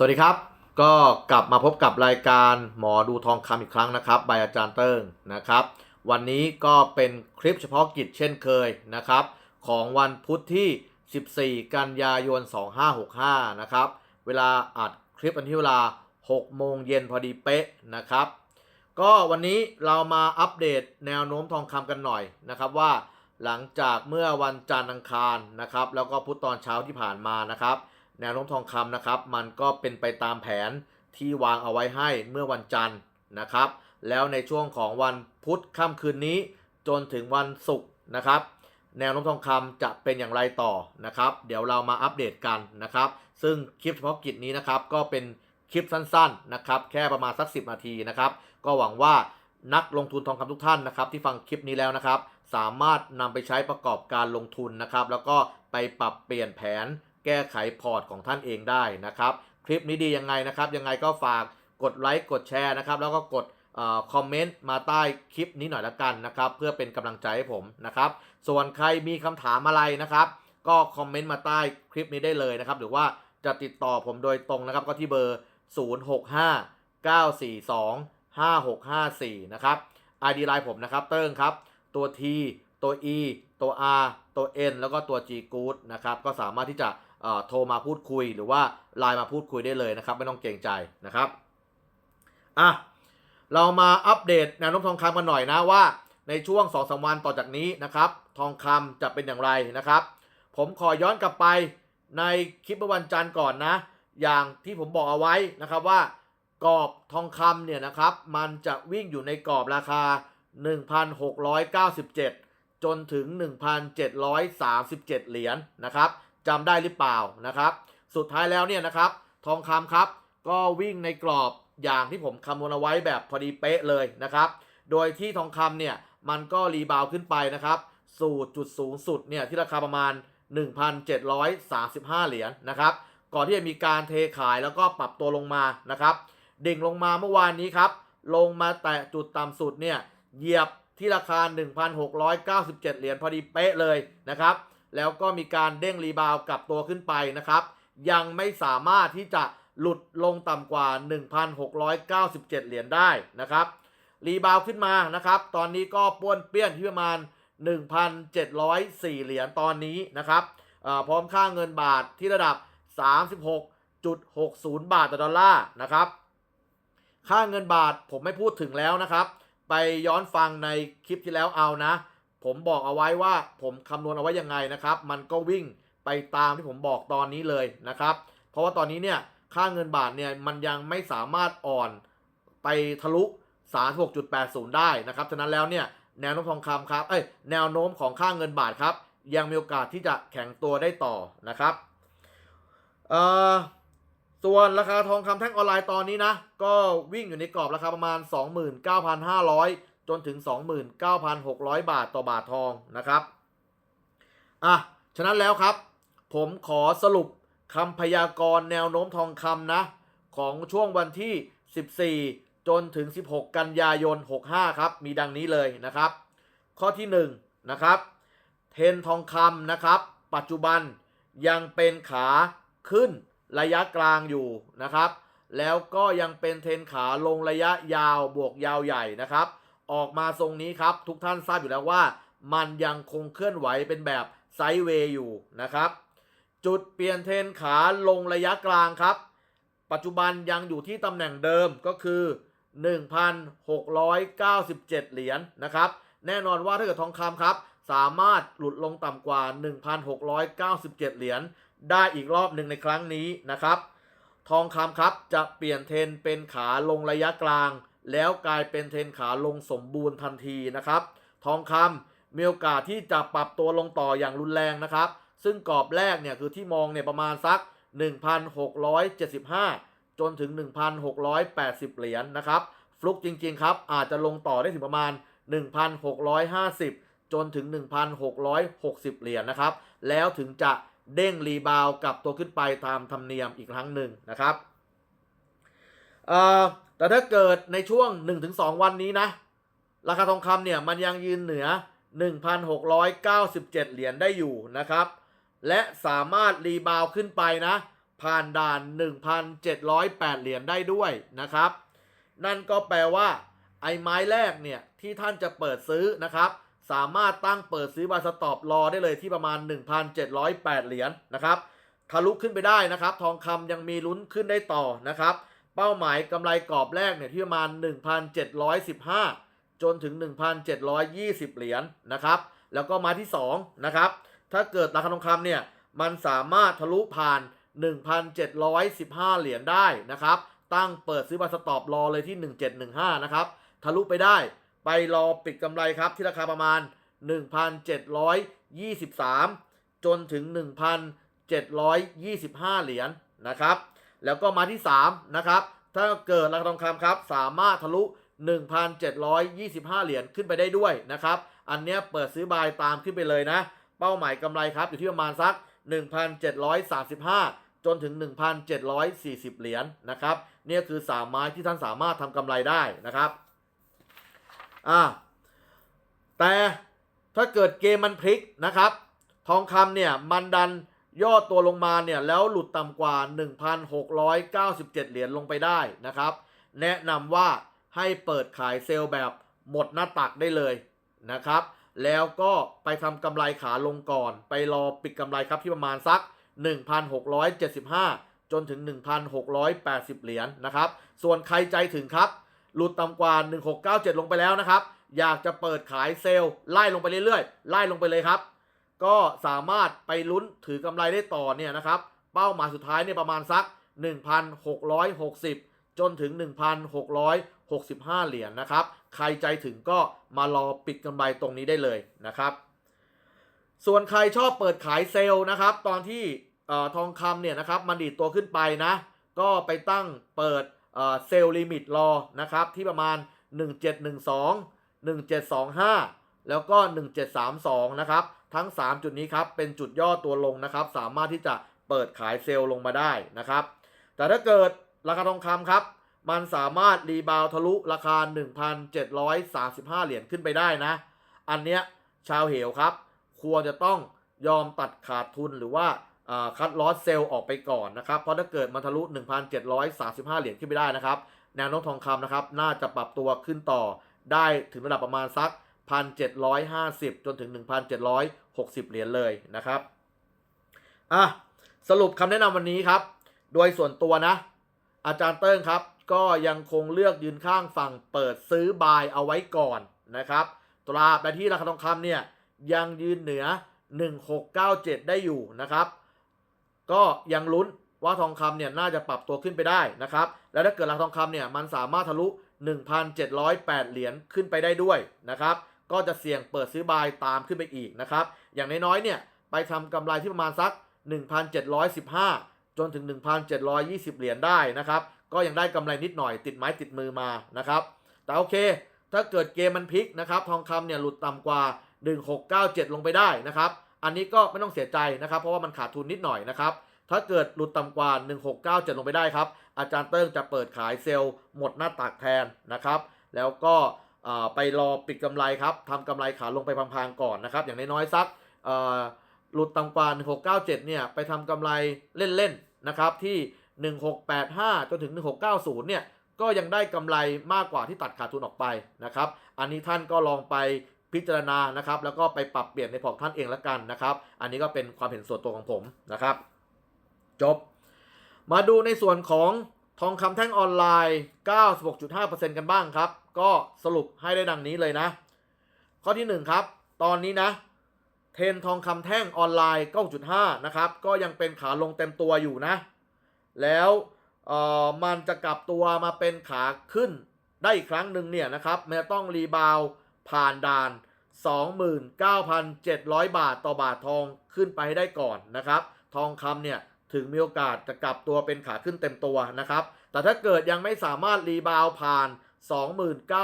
สวัสดีครับ ก็กลับมาพบกับรายการหมอดูทองคำอีกครั้งนะครับบายอาจารย์เติ้งนะครับ วันนี้ก็เป็นคลิปเฉพาะกิจเช่นเคยนะครับ ของวันพุธที่ 14 กันยายน 2565 นะครับ เวลาอัดคลิปวันที่เวลา 6 โมงเย็นพอดีเป๊ะนะครับ ก็วันนี้เรามาอัปเดตแนวโน้มทองคำกันหน่อยนะครับว่าหลังจากเมื่อวันจันทร์อังคารนะครับ แล้วก็พุธตอนเช้าที่ผ่านมานะครับ แนวโน้มทองคำนะครับ มันก็เป็นไปตามแผนที่วางเอาไว้ให้เมื่อวันจันทร์นะครับ แล้วในช่วงของวันพุธค่ำคืนนี้ จนถึงวันศุกร์นะครับ แนวโน้มทองคำจะเป็นอย่างไรต่อนะครับ เดี๋ยวเรามาอัปเดตกันนะครับ ซึ่งคลิปเฉพาะกิจนี้นะครับ ก็เป็นคลิปสั้นๆนะครับ แค่ประมาณสัก 10 นาทีนะครับ ก็หวังว่านักลงทุนทองคำทุกท่านนะครับ ที่ฟังคลิปนี้แล้วนะครับ สามารถนำไปใช้ประกอบการลงทุนนะครับ แล้วก็ไปปรับเปลี่ยนแผน แก้ไขพอร์ตของท่านเองได้นะครับ คลิปนี้ดียังไงนะครับ ยังไงก็ฝากกดไลค์กดแชร์นะครับ แล้วก็กดอคอมเมนต์มาใต้คลิปนี้หน่อยละกันนะครับ เพื่อเป็นกำลังใจให้ผมนะครับ ส่วนใครมีคำถามอะไรนะครับ ก็คอมเมนต์มาใต้คลิปนี้ได้เลยนะครับ หรือว่าจะติดต่อผมโดยตรงนะครับ ก็ที่เบอร์ 065 942 5654 นะครับ ID ไลน์ผมนะครับ เติ้งครับ ตัว T ตัว E ตัว R ตัว N แล้วก็ตัว G Good นะครับ ก็สามารถที่จะโทรมาพูดคุยหรือว่าไลน์มาพูดคุยได้เลยนะครับ ไม่ต้องเกรงใจนะครับอะเรามาอัปเดตแนวโน้มทองคำกันหน่อยนะว่า ในช่วง2อสวันต่อจากนี้นะครับ ทองคำจะเป็นอย่างไรนะครับ ผมขอย้อนกลับไปในคลิปเมื่อวันจันทร์ก่อนนะ อย่างที่ผมบอกเอาไว้นะครับว่ากรอบทองคำเนี่ยนะครับ มันจะวิ่งอยู่ในกรอบราคา 1,697 จนถึง 1,737 เหรียญนะครับจำได้หรือเปล่านะครับ สุดท้ายแล้วเนี่ยนะครับทองคำครับ ก็วิ่งในกรอบอย่างที่ผมคำนวณเอาไว้แบบพอดีเป๊ะเลยนะครับ โดยที่ทองคำเนี่ยมันก็รีบาวขึ้นไปนะครับสู่จุดสูงสุดเนี่ยที่ราคาประมาณ 1,735 เหรียญนะครับ ก่อนที่จะมีการเทขายแล้วก็ปรับตัวลงมานะครับ ดิ่งลงมาเมื่อวานนี้ครับ ลงมาแตะจุดต่ำสุดเนี่ยเหยียบ ที่ราคา 1,697 เหรียญพอดีเป๊ะเลยนะครับ แล้วก็มีการเด้งรีบาวกลับตัวขึ้นไปนะครับ ยังไม่สามารถที่จะหลุดลงต่ำกว่า 1,697 เหรียญได้นะครับ รีบาวขึ้นมานะครับ ตอนนี้ก็ป้วนเปี้ยนที่ประมาณ 1,704 เหรียญตอนนี้นะครับพร้อมค่าเงินบาทที่ระดับ 36.60 บาทต่อดอลลาร์นะครับ ค่าเงินบาทผมไม่พูดถึงแล้วนะครับ ไปย้อนฟังในคลิปที่แล้วเอานะ ผมบอกเอาไว้ว่าผมคำนวณเอาไว้ยังไงนะครับ มันก็วิ่งไปตามที่ผมบอกตอนนี้เลยนะครับ เพราะว่าตอนนี้เนี่ยค่าเงินบาทเนี่ยมันยังไม่สามารถอ่อนไปทะลุ 36.80 ได้นะครับ ฉะนั้นแล้วเนี่ยแนวโน้มทองคำครับ เอ้ยแนวโน้มของค่าเงินบาทครับ ยังมีโอกาสที่จะแข็งตัวได้ต่อนะครับ เอ่อ ส่วนราคาทองคำแท่งออนไลน์ตอนนี้นะ ก็วิ่งอยู่ในกรอบราคาประมาณ 29,500 จนถึง 29,600 บาทต่อบาททองนะครับ อะ ฉะนั้นแล้วครับ ผมขอสรุปคำพยากรณ์แนวโน้มทองคำนะ ของช่วงวันที่ 14 จนถึง 16 กันยายน 65 ครับ มีดังนี้เลยนะครับ ข้อที่ 1 นะครับ เทรนทองคำนะครับ ปัจจุบันยังเป็นขาขึ้น ระยะกลางอยู่นะครับ แล้วก็ยังเป็นเทรนขาลงระยะยาวบวกยาวใหญ่นะครับ ออกมาทรงนี้ครับ ทุกท่านทราบอยู่แล้วว่า มันยังคงเคลื่อนไหวเป็นแบบไซด์เวย์อยู่นะครับ จุดเปลี่ยนเทรนขาลงระยะกลางครับ ปัจจุบันยังอยู่ที่ตำแหน่งเดิมก็คือ 1,697 เหรียญนะครับ แน่นอนว่าถ้าเกิดทองคำครับ สามารถหลุดลงต่ำกว่า 1,697 เหรียญ ได้อีกรอบหนึ่งในครั้งนี้นะครับ ทองคำครับจะเปลี่ยนเทรนเป็นขาลงระยะกลาง แล้วกลายเป็นเทรนขาลงสมบูรณ์ทันทีนะครับ ทองคำมีโอกาสที่จะปรับตัวลงต่ออย่างรุนแรงนะครับ ซึ่งกรอบแรกเนี่ยคือที่มองเนี่ยประมาณสัก 1,675 จนถึง 1,680 เหรียญนะครับ ฟลุกจริงๆครับอาจจะลงต่อได้ถึงประมาณ 1,650 จนถึง 1,660 เหรียญนะครับ แล้วถึงจะ เด้งรีบาวกลับตัวขึ้นไปตามธรรมเนียมอีกครั้งหนึ่งนะครับแต่ถ้าเกิดในช่วง 1-2 วันนี้นะ ราคาทองคำเนี่ยมันยังยืนเหนือ 1,697 เหรียญได้อยู่นะครับ และสามารถรีบาวขึ้นไปนะ ผ่านด่าน 1,708 เหรียญได้ด้วยนะครับ นั่นก็แปลว่า ไอ้ไม้แรกเนี่ยที่ท่านจะเปิดซื้อนะครับ สามารถตั้งเปิดซื้อบาสต็อปรอได้เลยที่ประมาณ 1,708 เหรียญนะครับทะลุขึ้นไปได้นะครับ ทองคำยังมีลุ้นขึ้นได้ต่อนะครับ เป้าหมายกำไรกรอบแรกเนี่ยที่ประมาณ 1,715 จนถึง 1,720 เหรียญนะครับ แล้วก็มาที่2นะครับถ้าเกิดราคาทองคำเนี่ยมันสามารถทะลุผ่าน 1,715 เหรียญได้นะครับ ตั้งเปิดซื้อบาสต็อปรอเลยที่ 1715 นะครับ ทะลุไปได้ ไปรอปิดกำไรครับที่ราคาประมาณ 1,723 จนถึง 1,725 เหรียญนะครับ แล้วก็มาที่ 3 นะครับ ถ้าเกิดราคาทองคำครับ สามารถทะลุ 1,725 เหรียญขึ้นไปได้ด้วยนะครับ อันเนี้ยเปิดซื้อบายตามขึ้นไปเลยนะ เป้าหมายกำไรครับอยู่ที่ประมาณสัก 1,735จนถึง 1,740 เหรียญนะครับ เนี่ยคือ 3 ไม้ที่ท่านสามารถทำกำไรได้นะครับ อ่าแต่ถ้าเกิดเกมมันพลิกนะครับ ทองคำเนี่ยมันดันย่อตัวลงมาเนี่ยแล้วหลุดต่ำกว่า 1,697 เหรียญลงไปได้นะครับ แนะนำว่าให้เปิดขายเซลล์แบบหมดหน้าตักได้เลยนะครับ แล้วก็ไปทำกำไรขาลงก่อน ไปรอปิดกำไรครับที่ประมาณสัก 1,675 จนถึง 1,680 เหรียญนะครับ ส่วนใครใจถึงครับ หลุดต่ำกว่า 1697 ลงไปแล้วนะครับ อยากจะเปิดขายเซลล์ไล่ลงไปเรื่อยๆ ไล่ลงไปเลยครับ ก็สามารถไปลุ้นถือกำไรได้ต่อเนี่ยนะครับ เป้าหมายสุดท้ายเนี่ยประมาณสัก 1,660 จนถึง 1,665 เหรียญนะครับ ใครใจถึงก็มารอปิดกำไรตรงนี้ได้เลยนะครับ ส่วนใครชอบเปิดขายเซลล์นะครับ ตอนที่ออทองคำเนี่ยนะครับมันดีดตัวขึ้นไปนะ ก็ไปตั้งเปิด เซลล์ลิมิตรอนะครับที่ประมาณ 1712 1725 แล้วก็ 1732 นะครับ ทั้ง 3 จุดนี้ครับ เป็นจุดย่อตัวลงนะครับ สามารถที่จะเปิดขายเซลล์ลงมาได้นะครับ แต่ถ้าเกิดราคาทองคำครับ มันสามารถรีบาวทะลุราคา 1,735 เหรียญขึ้นไปได้นะ อันเนี้ยชาวเหวครับ ควรจะต้องยอมตัดขาดทุนหรือว่า คัดลอสเซลล์ออกไปก่อนนะครับ เพราะถ้าเกิดมันทะลุ 1,735 เหรียญขึ้นไปได้นะครับ แนวโน้มทองคำนะครับ น่าจะปรับตัวขึ้นต่อได้ถึงระดับประมาณสัก 1,750 จนถึง 1,760 เหรียญเลยนะครับอะสรุปคำแนะนำวันนี้ครับ โดยส่วนตัวนะ อาจารย์เติ้งครับ ก็ยังคงเลือกยืนข้างฝั่งเปิดซื้อบายเอาไว้ก่อนนะครับ ตราบใดที่ราคาทองคำเนี่ยยังยืนเหนือ 1697 ได้อยู่นะครับ ก็ยังลุ้นว่าทองคำเนี่ยน่าจะปรับตัวขึ้นไปได้นะครับ แล้วถ้าเกิดราคาทองคำเนี่ยมันสามารถทะลุ 1,708 เหรียญขึ้นไปได้ด้วยนะครับ ก็จะเสี่ยงเปิดซื้อบายตามขึ้นไปอีกนะครับ อย่างน้อยๆเนี่ยไปทำกำไรที่ประมาณสัก 1,715 จนถึง 1,720 เหรียญได้นะครับ ก็ยังได้กำไรนิดหน่อยติดไม้ติดมือมานะครับ แต่โอเค ถ้าเกิดเกมมันพลิกนะครับ ทองคำเนี่ยหลุดต่ำกว่า 1697 ลงไปได้นะครับ อันนี้ก็ไม่ต้องเสียใจนะครับ เพราะว่ามันขาดทุนนิดหน่อยนะครับ ถ้าเกิดหลุดต่ำกว่า 1697 ลงไปได้ครับ อาจารย์เติ้งจะเปิดขายเซลล์หมดหน้าตักแทนนะครับ แล้วก็ไปรอปิดกำไรครับทำกำไรขาลงไปพังๆก่อนนะครับ อย่างน้อยๆสักหลุดต่ำกว่า 1697 เนี่ย ไปทำกำไรเล่นๆนะครับที่ 1685 จนถึง 1690 เนี่ย ก็ยังได้กำไรมากกว่าที่ตัดขาดทุนออกไปนะครับ อันนี้ท่านก็ลองไป พิจารณานะครับ แล้วก็ไปปรับเปลี่ยนในพอร์ตท่านเองละกันนะครับ อันนี้ก็เป็นความเห็นส่วนตัวของผมนะครับ จบ มาดูในส่วนของทองคำแท่งออนไลน์ 96.5%กันบ้างครับ ก็สรุปให้ได้ดังนี้เลยนะ ข้อที่ 1 ครับ ตอนนี้นะเทนทองคำแท่งออนไลน์ 9.5 นะครับ ก็ยังเป็นขาลงเต็มตัวอยู่นะ แล้วเอ่อมันจะกลับตัวมาเป็นขาขึ้นได้อีกครั้งหนึ่งเนี่ยนะครับมันจะต้องรีบาว ผ่านด่าน 29,700 บาทต่อบาททองขึ้นไปให้ได้ก่อนนะครับ ทองคำเนี่ยถึงมีโอกาสจะกลับตัวเป็นขาขึ้นเต็มตัวนะครับ แต่ถ้าเกิดยังไม่สามารถรีบาวผ่าน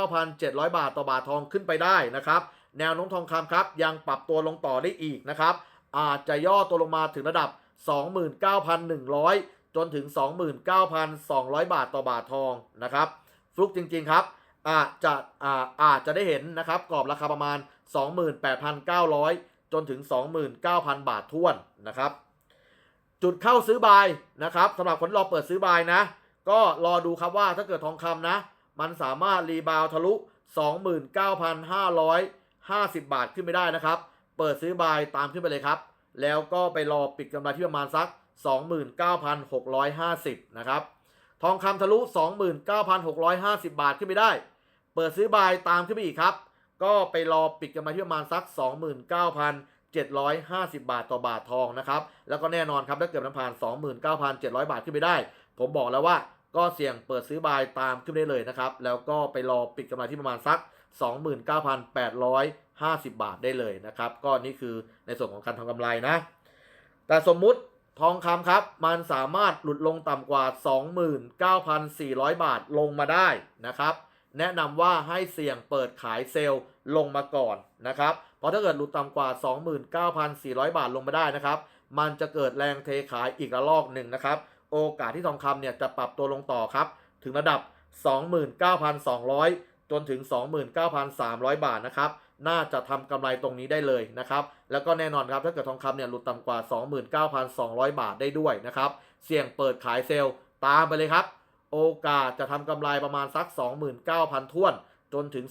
29,700 บาทต่อบาททองขึ้นไปได้นะครับ แนวโน้มทองคำครับยังปรับตัวลงต่อได้อีกนะครับ อาจจะย่อตัวลงมาถึงระดับ 29,100 จนถึง 29,200 บาทต่อบาททองนะครับ ฟลุกจริง ๆ ครับ อาจจะอาอาจจะได้เห็นนะครับกรอบราคาประมาณ 28,900 จนถึง 29,000 บาทท้วนนะครับ จุดเข้าซื้อบายนะครับสำหรับคนรอเปิดซื้อบายนะ ก็รอดูครับว่าถ้าเกิดทองคำนะ มันสามารถรีบาวทะลุ 29,550 บาทขึ้นไปได้นะครับ เปิดซื้อบายตามขึ้นไปเลยครับ แล้วก็ไปรอปิดกำไรที่ประมาณสัก 29,650 นะครับทองคำทะลุ 29,650 บาทขึ้นไปได้ เปิดซื้อบายตามขึ้นไปอีกครับ ก็ไปรอปิดกันมาที่ประมาณสัก 29,750 บาทต่อบาททองนะครับ แล้วก็แน่นอนครับถ้าเกิดมันผ่าน 29,700 บาทขึ้นไปได้ ผมบอกแล้วว่าก็เสี่ยงเปิดซื้อบายตามขึ้นได้เลยนะครับ แล้วก็ไปรอปิดกำไรที่ประมาณสัก 29,850 บาทได้เลยนะครับ ก็นี่คือในส่วนของการทำกำไรนะ แต่สมมุติทองคำครับ มันสามารถหลุดลงต่ำกว่า 29,400 บาทลงมาได้นะครับ แนะนำว่าให้เสี่ยงเปิดขายเซลล์ลงมาก่อนนะครับ เพราะถ้าเกิดหลุดต่ำกว่า 29,400 บาทลงมาได้นะครับ มันจะเกิดแรงเทขายอีกระลอกหนึ่งนะครับ โอกาสที่ทองคำเนี่ยจะปรับตัวลงต่อครับ ถึงระดับ 29,200 จนถึง 29,300 บาทนะครับ น่าจะทำกำไรตรงนี้ได้เลยนะครับ แล้วก็แน่นอนครับถ้าเกิดทองคำเนี่ยหลุดต่ำกว่า 29,200 บาทได้ด้วยนะครับ เสี่ยงเปิดขายเซลล์ตามไปเลยครับ โอกาสจะทำกำไรประมาณสัก 29,000ท้วน จนถึง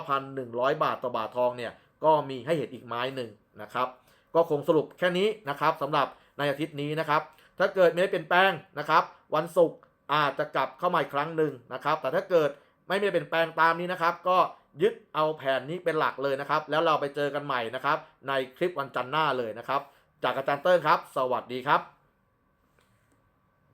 29,100 บาทต่อบาททองเนี่ยก็มีให้เห็นอีกไม้หนึ่งนะครับก็คงสรุปแค่นี้นะครับสำหรับในอาทิตย์นี้นะครับ ถ้าเกิดไม่ได้เปลี่ยนแปลงนะครับ วันศุกร์อาจจะกลับเข้ามาอีกครั้งหนึ่งนะครับ แต่ถ้าเกิดไม่มีเปลี่ยนแปลงตามนี้นะครับ ก็ยึดเอาแผนนี้เป็นหลักเลยนะครับ แล้วเราไปเจอกันใหม่นะครับ ในคลิปวันจันทร์หน้าเลยนะครับ จากอาจารย์เติ้งครับ สวัสดีครับ